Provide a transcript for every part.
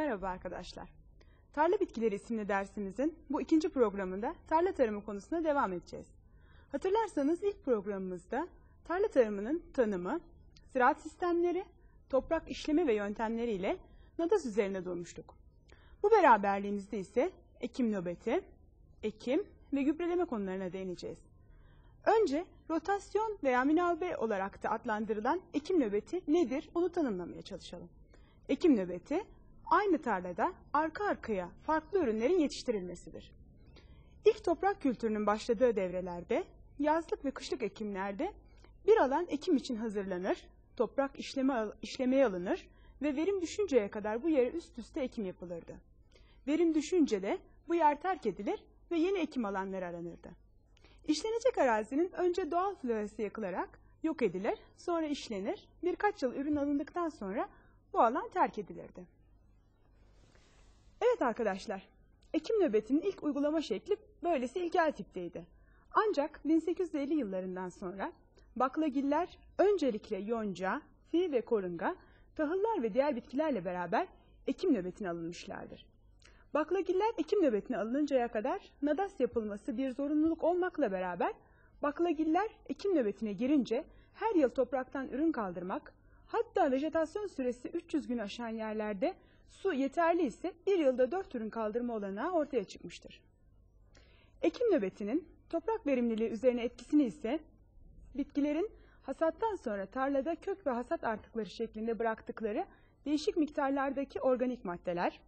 Merhaba arkadaşlar. Tarla Bitkileri isimli dersimizin bu ikinci programında tarla tarımı konusuna devam edeceğiz. Hatırlarsanız ilk programımızda tarla tarımının tanımı, ziraat sistemleri, toprak işleme ve yöntemleriyle nadas üzerine durmuştuk. Bu beraberliğimizde ise ekim nöbeti, ekim ve gübreleme konularına değineceğiz. Önce rotasyon veya minalbe olarak da adlandırılan ekim nöbeti nedir onu tanımlamaya çalışalım. Ekim nöbeti aynı tarlada arka arkaya farklı ürünlerin yetiştirilmesidir. İlk toprak kültürünün başladığı devrelerde yazlık ve kışlık ekimlerde bir alan ekim için hazırlanır, toprak işleme, işlemeye alınır ve verim düşünceye kadar bu yere üst üste ekim yapılırdı. Verim düşünce de bu yer terk edilir ve yeni ekim alanları aranırdı. İşlenecek arazinin önce doğal florası yakılarak yok edilir, sonra işlenir, birkaç yıl ürün alındıktan sonra bu alan terk edilirdi. Evet arkadaşlar, ekim nöbetinin ilk uygulama şekli böylesi ilkel tipteydi. Ancak 1850 yıllarından sonra baklagiller öncelikle yonca, fi ve korunga, tahıllar ve diğer bitkilerle beraber ekim nöbetine alınmışlardır. Baklagiller ekim nöbetine alınıncaya kadar nadas yapılması bir zorunluluk olmakla beraber baklagiller ekim nöbetine girince her yıl topraktan ürün kaldırmak, hatta vejetasyon süresi 300 gün aşan yerlerde su yeterli ise bir yılda 4 ürün kaldırma olanağı ortaya çıkmıştır. Ekim nöbetinin toprak verimliliği üzerine etkisini ise bitkilerin hasattan sonra tarlada kök ve hasat artıkları şeklinde bıraktıkları değişik miktarlardaki organik maddeler,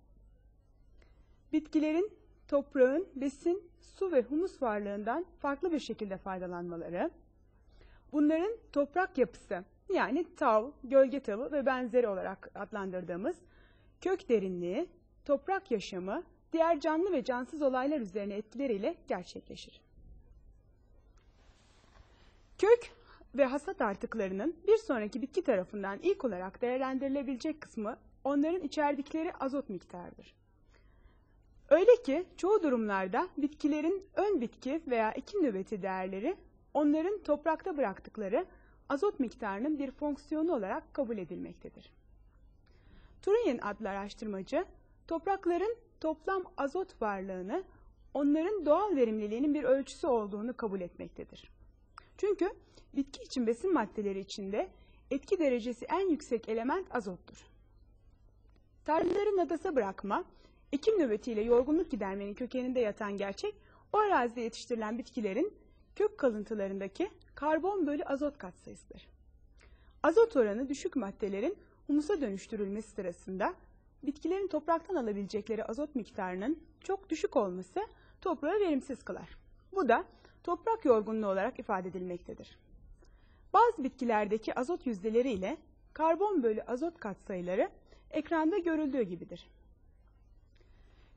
bitkilerin toprağın besin, su ve humus varlığından farklı bir şekilde faydalanmaları, bunların toprak yapısı yani tav, gölge tavı ve benzeri olarak adlandırdığımız kök derinliği, toprak yaşamı, diğer canlı ve cansız olaylar üzerine etkileriyle gerçekleşir. Kök ve hasat artıklarının bir sonraki bitki tarafından ilk olarak değerlendirilebilecek kısmı onların içerdikleri azot miktarıdır. Öyle ki çoğu durumlarda bitkilerin ön bitki veya ekim nöbeti değerleri onların toprakta bıraktıkları azot miktarının bir fonksiyonu olarak kabul edilmektedir. Turingen adlı araştırmacı toprakların toplam azot varlığını onların doğal verimliliğinin bir ölçüsü olduğunu kabul etmektedir. Çünkü bitki için besin maddeleri içinde etki derecesi en yüksek element azottur. Tarlaları nadasa bırakma, ekim nöbetiyle yorgunluk gidermenin kökeninde yatan gerçek, o arazide yetiştirilen bitkilerin kök kalıntılarındaki karbon bölü azot katsayısıdır. Azot oranı düşük maddelerin humusa dönüştürülmesi sırasında bitkilerin topraktan alabilecekleri azot miktarının çok düşük olması toprağı verimsiz kılar. Bu da toprak yorgunluğu olarak ifade edilmektedir. Bazı bitkilerdeki azot yüzdeleri ile karbon bölü azot katsayıları ekranda görüldüğü gibidir.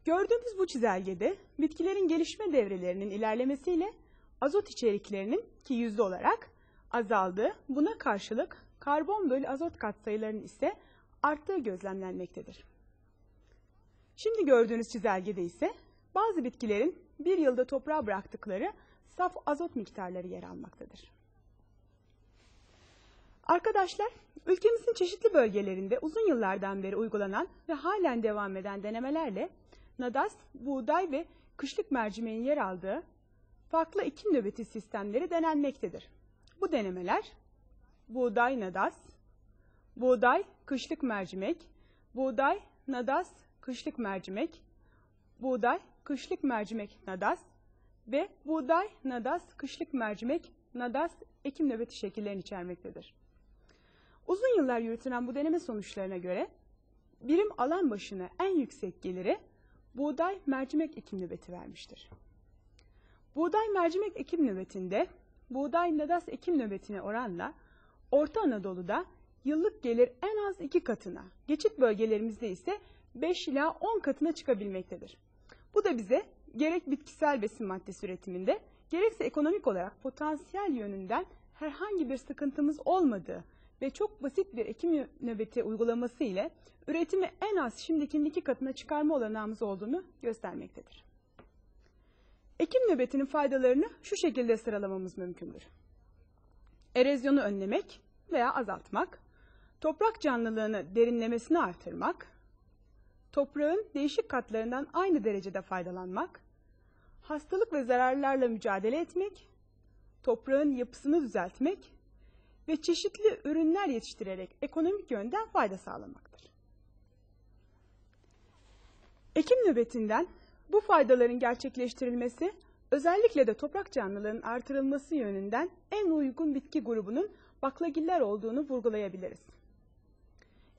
Gördüğümüz bu çizelgede bitkilerin gelişme devrelerinin ilerlemesiyle azot içeriklerinin ki yüzde olarak azaldığı, buna karşılık karbon bölü azot katsayılarının ise arttığı gözlemlenmektedir. Şimdi gördüğünüz çizelgede ise bazı bitkilerin bir yılda toprağa bıraktıkları saf azot miktarları yer almaktadır. Arkadaşlar, ülkemizin çeşitli bölgelerinde uzun yıllardan beri uygulanan ve halen devam eden denemelerle nadas, buğday ve kışlık mercimeğin yer aldığı farklı ekim nöbeti sistemleri denenmektedir. Denemeler buğday nadas, buğday kışlık mercimek, buğday nadas kışlık mercimek, buğday kışlık mercimek nadas ve buğday nadas kışlık mercimek nadas ekim nöbeti şekillerini içermektedir. Uzun yıllar yürütülen bu deneme sonuçlarına göre birim alan başına en yüksek geliri buğday mercimek ekim nöbeti vermiştir. Buğday mercimek ekim nöbetinde buğday nadas ekim nöbetine oranla Orta Anadolu'da yıllık gelir en az iki katına, geçit bölgelerimizde ise 5 ila 10 katına çıkabilmektedir. Bu da bize gerek bitkisel besin maddesi üretiminde gerekse ekonomik olarak potansiyel yönünden herhangi bir sıkıntımız olmadığı ve çok basit bir ekim nöbeti uygulaması ile üretimi en az şimdikinin iki katına çıkarma olanağımız olduğunu göstermektedir. Ekim nöbetinin faydalarını şu şekilde sıralamamız mümkündür. Erozyonu önlemek veya azaltmak, toprak canlılığını derinlemesine artırmak, toprağın değişik katlarından aynı derecede faydalanmak, hastalık ve zararlarla mücadele etmek, toprağın yapısını düzeltmek ve çeşitli ürünler yetiştirerek ekonomik yönden fayda sağlamaktır. Ekim nöbetinden bu faydaların gerçekleştirilmesi, özellikle de toprak canlılığının artırılması yönünden en uygun bitki grubunun baklagiller olduğunu vurgulayabiliriz.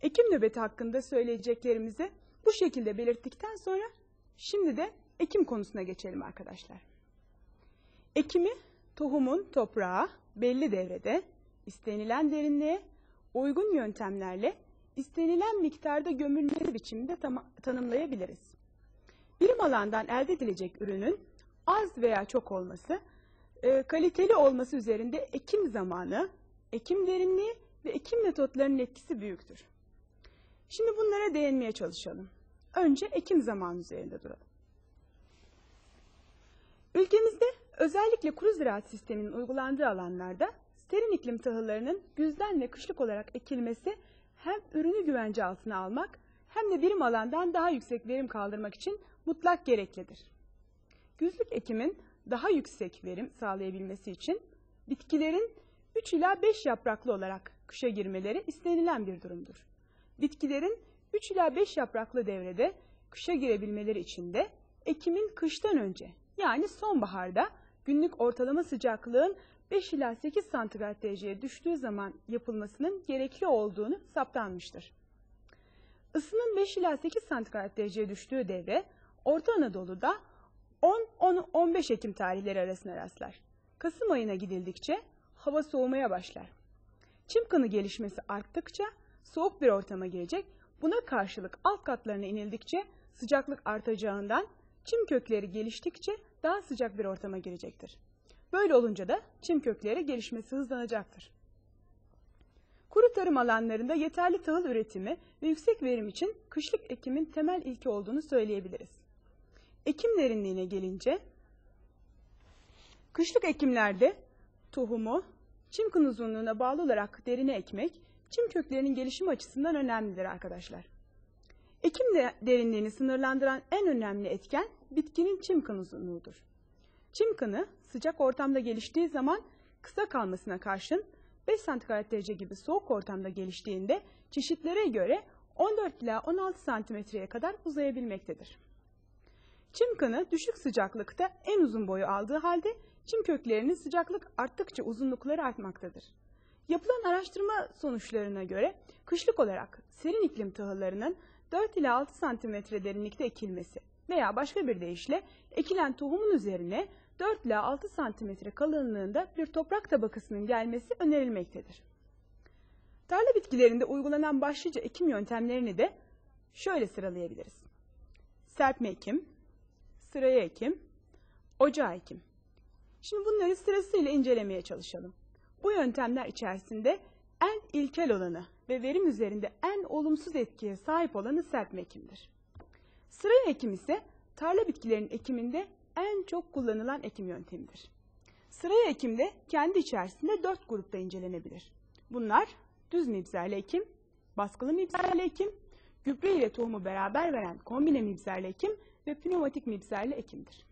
Ekim nöbeti hakkında söyleyeceklerimizi bu şekilde belirttikten sonra şimdi de ekim konusuna geçelim arkadaşlar. Ekimi tohumun toprağa belli devrede istenilen derinliğe uygun yöntemlerle istenilen miktarda gömülmesi biçiminde tanımlayabiliriz. Birim alandan elde edilecek ürünün az veya çok olması, e, kaliteli olması üzerinde ekim zamanı, ekim derinliği ve ekim metotlarının etkisi büyüktür. Şimdi bunlara değinmeye çalışalım. Önce ekim zamanı üzerinde duralım. Ülkemizde özellikle kuru ziraat sisteminin uygulandığı alanlarda serin iklim tahıllarının güzden ve kışlık olarak ekilmesi hem ürünü güvence altına almak hem de birim alandan daha yüksek verim kaldırmak için mutlak gereklidir. Güzlük ekimin daha yüksek verim sağlayabilmesi için bitkilerin 3 ila 5 yapraklı olarak kışa girmeleri istenilen bir durumdur. Bitkilerin 3 ila 5 yapraklı devrede kışa girebilmeleri için de ekimin kıştan önce yani sonbaharda günlük ortalama sıcaklığın 5 ila 8 santigrat dereceye düştüğü zaman yapılmasının gerekli olduğunu saptanmıştır. Isının 5 ila 8 santigrat dereceye düştüğü devre Orta Anadolu'da 10-15 Ekim tarihleri arasına rastlar. Kasım ayına gidildikçe hava soğumaya başlar. Çim kanı gelişmesi arttıkça soğuk bir ortama girecek. Buna karşılık alt katlarına inildikçe sıcaklık artacağından çim kökleri geliştikçe daha sıcak bir ortama girecektir. Böyle olunca da çim kökleri gelişmesi hızlanacaktır. Kuru tarım alanlarında yeterli tahıl üretimi ve yüksek verim için kışlık ekimin temel ilki olduğunu söyleyebiliriz. Ekim derinliğine gelince, kışlık ekimlerde tohumu çim kın uzunluğuna bağlı olarak derine ekmek, çim köklerinin gelişimi açısından önemlidir arkadaşlar. Ekim de derinliğini sınırlandıran en önemli etken bitkinin çim kın uzunluğudur. Çim kını sıcak ortamda geliştiği zaman kısa kalmasına karşın 5 santigrat derece gibi soğuk ortamda geliştiğinde çeşitlere göre 14 ila 16 santimetreye kadar uzayabilmektedir. Çim kanı düşük sıcaklıkta en uzun boyu aldığı halde çim köklerinin sıcaklık arttıkça uzunlukları artmaktadır. Yapılan araştırma sonuçlarına göre kışlık olarak serin iklim tahıllarının 4 ila 6 santimetre derinlikte ekilmesi veya başka bir deyişle ekilen tohumun üzerine 4 ila 6 santimetre kalınlığında bir toprak tabakasının gelmesi önerilmektedir. Tarla bitkilerinde uygulanan başlıca ekim yöntemlerini de şöyle sıralayabiliriz. Serpme ekim, sıraya ekim, ocağa ekim. Şimdi bunları sırasıyla incelemeye çalışalım. Bu yöntemler içerisinde en ilkel olanı ve verim üzerinde en olumsuz etkiye sahip olanı serpme ekimdir. Sıraya ekim ise tarla bitkilerinin ekiminde en çok kullanılan ekim yöntemidir. Sıraya ekimde kendi içerisinde dört grupta incelenebilir. Bunlar düz mibzerli ekim, baskılı mibzerli ekim, gübre ile tohumu beraber veren kombine mibzerli ekim ve pneumatik mibzerli ekimdir.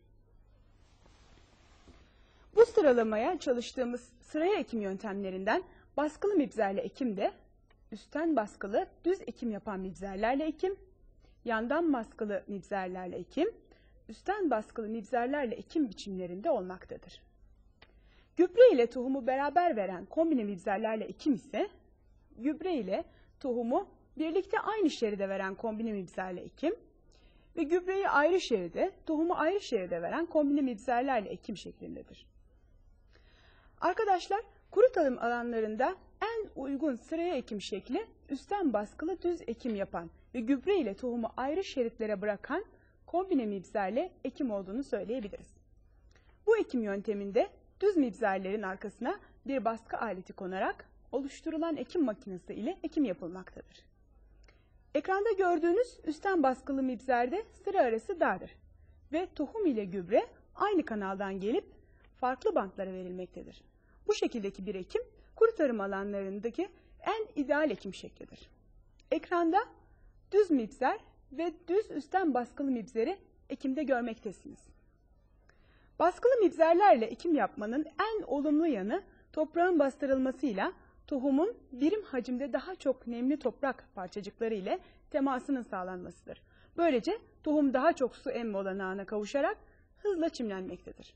Bu sıralamaya çalıştığımız sıraya ekim yöntemlerinden baskılı mibzerli ekim de üstten baskılı düz ekim yapan mibzerlerle ekim, yandan baskılı mibzerlerle ekim, üstten baskılı mibzerlerle ekim biçimlerinde olmaktadır. Gübre ile tohumu beraber veren kombine mibzerlerle ekim ise gübre ile tohumu birlikte aynı şeride veren kombine mibzerle ekim ve gübreyi ayrı şeride, tohumu ayrı şeride veren kombine mibzerlerle ekim şeklindedir. Arkadaşlar kuru tarım alanlarında en uygun sıraya ekim şekli üstten baskılı düz ekim yapan ve gübre ile tohumu ayrı şeritlere bırakan kombine mibzerle ekim olduğunu söyleyebiliriz. Bu ekim yönteminde düz mibzerlerin arkasına bir baskı aleti konarak oluşturulan ekim makinesi ile ekim yapılmaktadır. Ekranda gördüğünüz üstten baskılı mibzerde sıra arası dardır ve tohum ile gübre aynı kanaldan gelip farklı bantlara verilmektedir. Bu şekildeki bir ekim kuru tarım alanlarındaki en ideal ekim şeklidir. Ekranda düz mibzer ve düz üstten baskılı mibzeri ekimde görmektesiniz. Baskılı mibzerlerle ekim yapmanın en olumlu yanı toprağın bastırılmasıyla tohumun birim hacimde daha çok nemli toprak parçacıkları ile temasının sağlanmasıdır. Böylece tohum daha çok su emme olanağına kavuşarak hızla çimlenmektedir.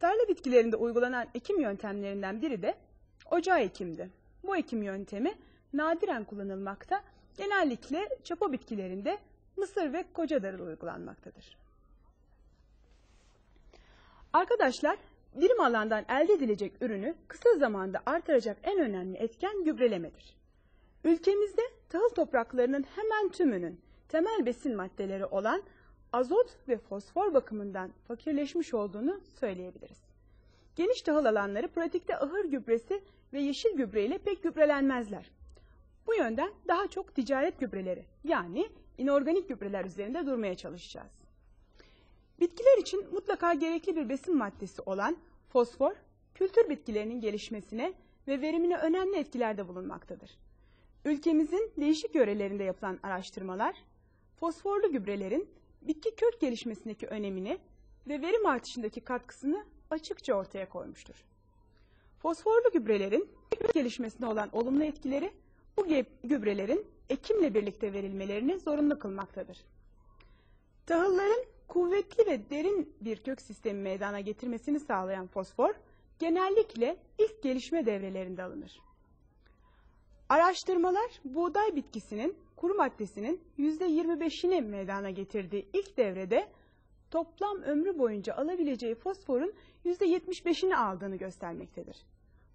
Tarla bitkilerinde uygulanan ekim yöntemlerinden biri de ocağı ekimdi. Bu ekim yöntemi nadiren kullanılmakta, genellikle çapa bitkilerinde mısır ve koca darıl uygulanmaktadır. Arkadaşlar, birim alandan elde edilecek ürünü kısa zamanda artıracak en önemli etken gübrelemedir. Ülkemizde tahıl topraklarının hemen tümünün temel besin maddeleri olan azot ve fosfor bakımından fakirleşmiş olduğunu söyleyebiliriz. Geniş tahıl alanları pratikte ahır gübresi ve yeşil gübre ile pek gübrelenmezler. Bu yönden daha çok ticaret gübreleri yani inorganik gübreler üzerinde durmaya çalışacağız. Bitkiler için mutlaka gerekli bir besin maddesi olan fosfor, kültür bitkilerinin gelişmesine ve verimine önemli etkilerde bulunmaktadır. Ülkemizin değişik yörelerinde yapılan araştırmalar, fosforlu gübrelerin bitki kök gelişmesindeki önemini ve verim artışındaki katkısını açıkça ortaya koymuştur. Fosforlu gübrelerin kök gelişmesine olan olumlu etkileri bu gübrelerin ekimle birlikte verilmelerini zorunlu kılmaktadır. Tahılların kuvvetli ve derin bir kök sistemi meydana getirmesini sağlayan fosfor genellikle ilk gelişme devrelerinde alınır. Araştırmalar buğday bitkisinin kuru maddesinin %25'ini meydana getirdiği ilk devrede toplam ömrü boyunca alabileceği fosforun %75'ini aldığını göstermektedir.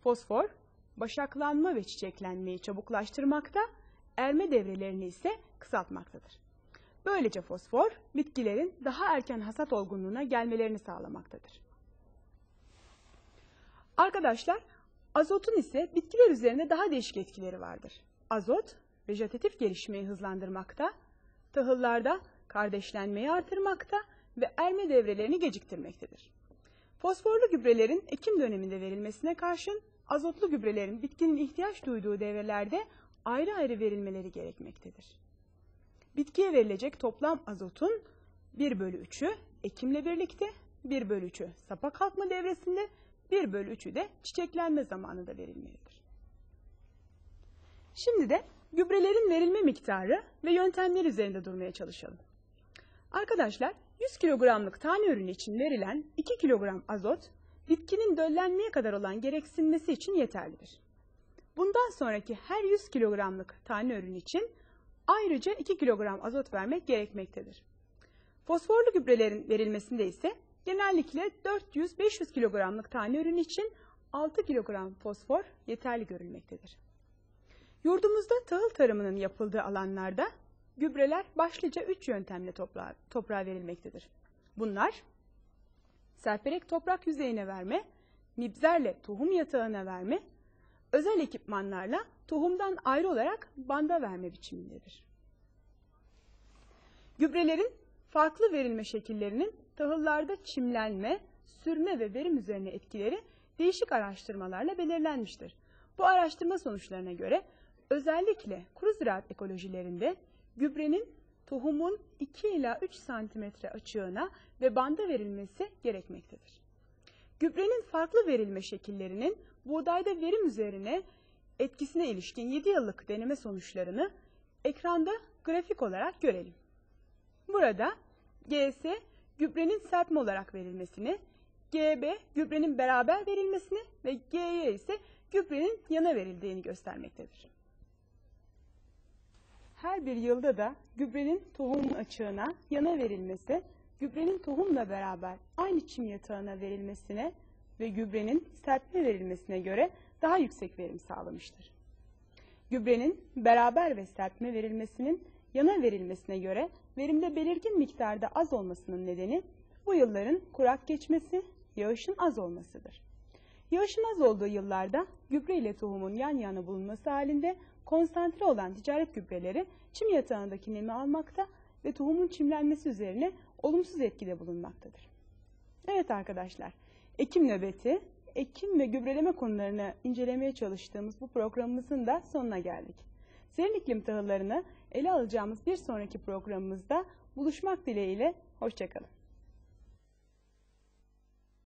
Fosfor, başaklanma ve çiçeklenmeyi çabuklaştırmakta, erme devrelerini ise kısaltmaktadır. Böylece fosfor, bitkilerin daha erken hasat olgunluğuna gelmelerini sağlamaktadır. Arkadaşlar, azotun ise bitkiler üzerinde daha değişik etkileri vardır. Azot, vejetatif gelişmeyi hızlandırmakta, tahıllarda kardeşlenmeyi artırmakta ve erme devrelerini geciktirmektedir. Fosforlu gübrelerin ekim döneminde verilmesine karşın azotlu gübrelerin bitkinin ihtiyaç duyduğu devrelerde ayrı ayrı verilmeleri gerekmektedir. Bitkiye verilecek toplam azotun 1 bölü 3'ü ekimle birlikte, 1 bölü 3'ü sapa kalkma devresinde, 1 bölü 3'ü de çiçeklenme zamanında verilmelidir. Şimdi de gübrelerin verilme miktarı ve yöntemleri üzerinde durmaya çalışalım. Arkadaşlar 100 kilogramlık tane ürünü için verilen 2 kilogram azot bitkinin döllenmeye kadar olan gereksinmesi için yeterlidir. Bundan sonraki her 100 kilogramlık tane ürün için ayrıca 2 kilogram azot vermek gerekmektedir. Fosforlu gübrelerin verilmesinde ise genellikle 400-500 kilogramlık tane ürün için 6 kilogram fosfor yeterli görülmektedir. Yurdumuzda tahıl tarımının yapıldığı alanlarda gübreler başlıca üç yöntemle toprağa, toprağa verilmektedir. Bunlar serperek toprak yüzeyine verme, mibzerle tohum yatağına verme, özel ekipmanlarla tohumdan ayrı olarak banda verme biçimindedir. Gübrelerin farklı verilme şekillerinin tahıllarda çimlenme, sürme ve verim üzerine etkileri değişik araştırmalarla belirlenmiştir. Bu araştırma sonuçlarına göre özellikle kuru ziraat ekolojilerinde gübrenin tohumun 2 ila 3 santimetre açığına ve banda verilmesi gerekmektedir. Gübrenin farklı verilme şekillerinin buğdayda verim üzerine etkisine ilişkin 7 yıllık deneme sonuçlarını ekranda grafik olarak görelim. Burada GS gübrenin serpme olarak verilmesini, GB gübrenin beraber verilmesini ve GY ise gübrenin yana verildiğini göstermektedir. Her bir yılda da gübrenin tohumun açığına yana verilmesi, gübrenin tohumla beraber aynı çim yatağına verilmesine ve gübrenin serpme verilmesine göre daha yüksek verim sağlamıştır. Gübrenin beraber ve serpme verilmesinin yana verilmesine göre verimde belirgin miktarda az olmasının nedeni bu yılların kurak geçmesi, yağışın az olmasıdır. Yağışın az olduğu yıllarda gübre ile tohumun yan yana bulunması halinde konsantre olan ticaret gübreleri çim yatağındaki nemi almakta ve tohumun çimlenmesi üzerine olumsuz etkide bulunmaktadır. Evet arkadaşlar, ekim nöbeti, ekim ve gübreleme konularını incelemeye çalıştığımız bu programımızın da sonuna geldik. Serin iklim tahıllarını ele alacağımız bir sonraki programımızda buluşmak dileğiyle. Hoşçakalın.